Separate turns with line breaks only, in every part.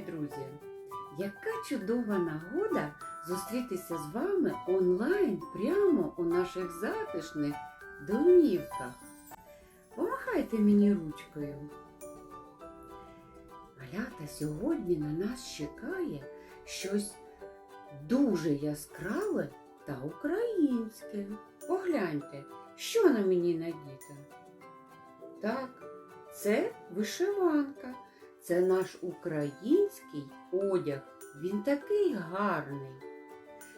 любі друзі! Яка чудова нагода зустрітися з вами онлайн прямо у наших затишних домівках. Помахайте мені ручкою. Малята, сьогодні на нас чекає щось дуже яскраве та українське. Погляньте, що на мені надіто. Так, це вишиванка. Це наш український одяг. Він такий гарний.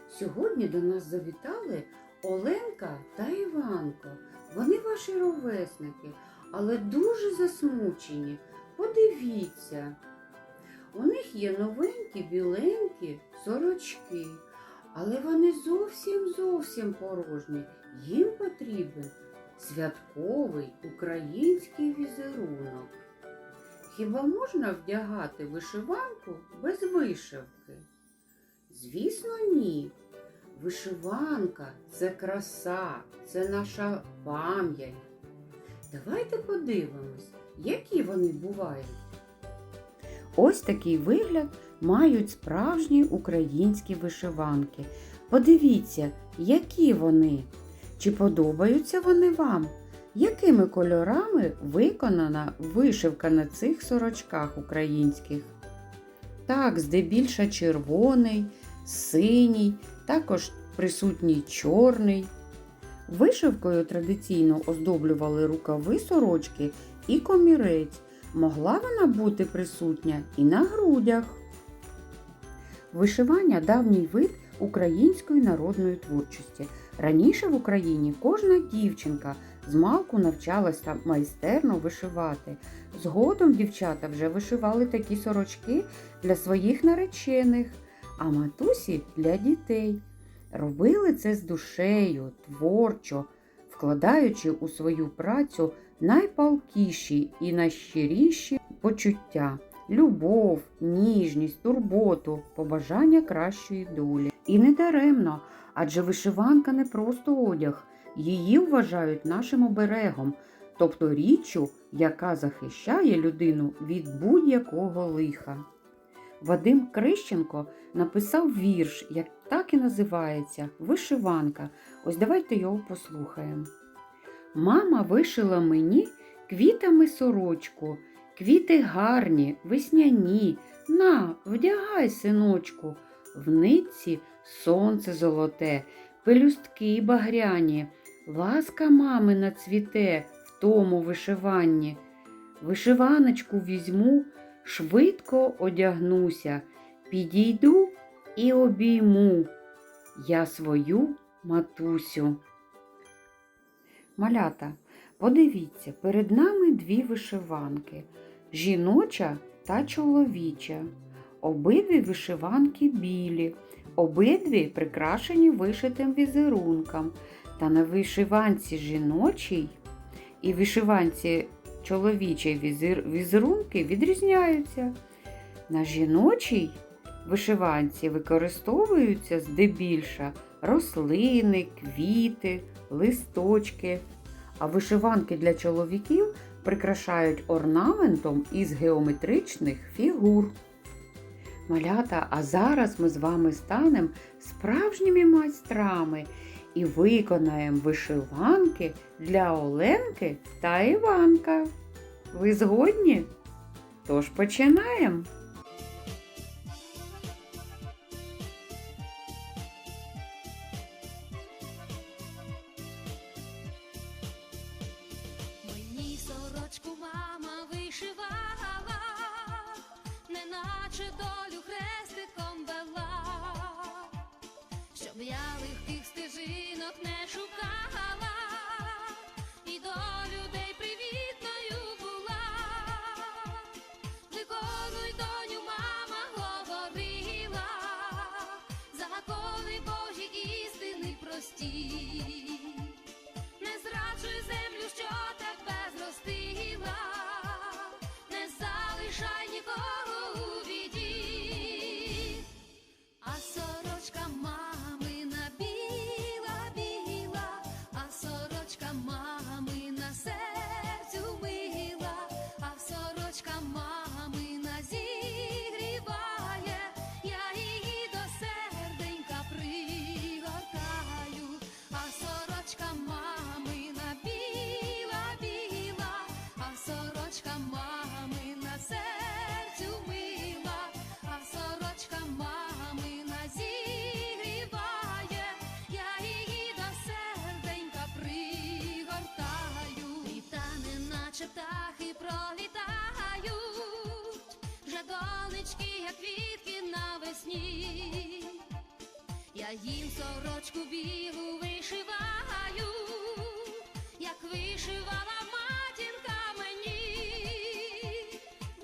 Сьогодні до нас завітали Оленка та Іванко. Вони ваші ровесники, але дуже засмучені. Подивіться. У них є новенькі біленькі сорочки, але вони зовсім зовсім порожні. Їм потрібен святковий український візерунок. Хіба можна вдягати вишиванку без вишивки? Звісно, ні. Вишиванка це краса, це наша пам'ять. Давайте подивимось, які вони бувають. Ось такий вигляд мають справжні українські вишиванки. Подивіться, які вони. Чи подобаються вони вам? Якими кольорами виконана вишивка на цих сорочках українських? Так, здебільша червоний, синій, також присутній чорний. Вишивкою традиційно оздоблювали рукави сорочки і комірець. Могла вона бути присутня і на грудях. Вишивання давній вид української народної творчості. Раніше в Україні кожна дівчинка з малку навчалася майстерно вишивати. Згодом дівчата вже вишивали такі сорочки для своїх наречених, а матусі для дітей. Робили це з душею, творчо, вкладаючи у свою працю найпалкіші і найщиріші почуття. Любов, ніжність, турботу, побажання кращої долі. І не даремно, адже вишиванка не просто одяг, її вважають нашим оберегом, тобто річчю, яка захищає людину від будь-якого лиха. Вадим Крищенко написав вірш, як так і називається Вишиванка. Ось давайте його послухаємо. Мама вишила мені квітами сорочку, квіти гарні, весняні. На, вдягай, синочку, в нитці сонце золоте, пелюстки багряні, ласка мамина цвіте в тому вишиванні. Вишиваночку візьму, швидко одягнуся, підійду і обійму я свою матусю. Малята, подивіться, перед нами дві вишиванки жіноча та чоловіча. Обидві вишиванки білі, обидві прикрашені вишитим візерунком. Та на вишиванці жіночій і вишиванці чоловічій візерунки відрізняються. На жіночій вишиванці використовуються здебільша рослини, квіти, листочки, а вишиванки для чоловіків прикрашають орнаментом із геометричних фігур. Малята, а зараз ми з вами станемо справжніми майстрами і виконаємо вишиванки для Оленки та Іванка. Ви згодні? Тож починаємо!
Мені сорочку мама вишивала, неначе долю хрестиком вела, щоб я легких стежинок не шукала, навесні. Я їм сорочку білу вишиваю, як вишивала матінка мені.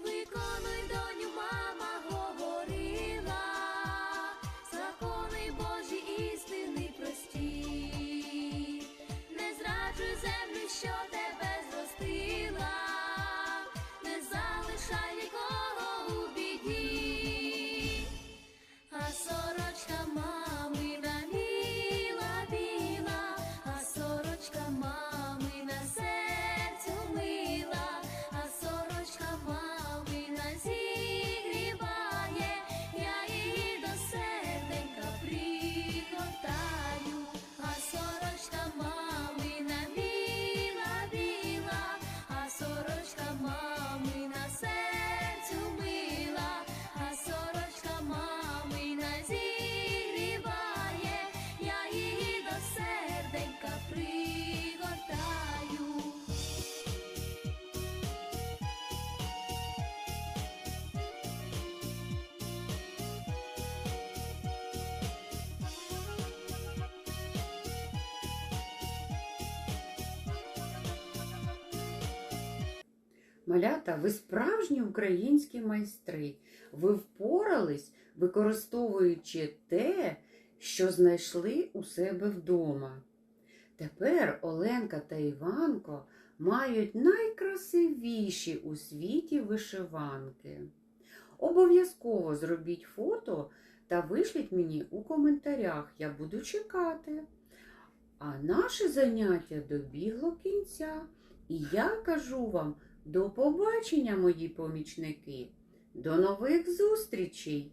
Виконуй, доню, мама говорила, закони Божі істини прості. Не зраджуй землю, що тебе
Малята, ви справжні українські майстри. Ви впорались, використовуючи те, що знайшли у себе вдома. Тепер Оленка та Іванко мають найкрасивіші у світі вишиванки. Обов'язково зробіть фото та вишліть мені у коментарях. Я буду чекати. А наше заняття добігло кінця. І я кажу вам до побачення, мої помічники. До нових зустрічей!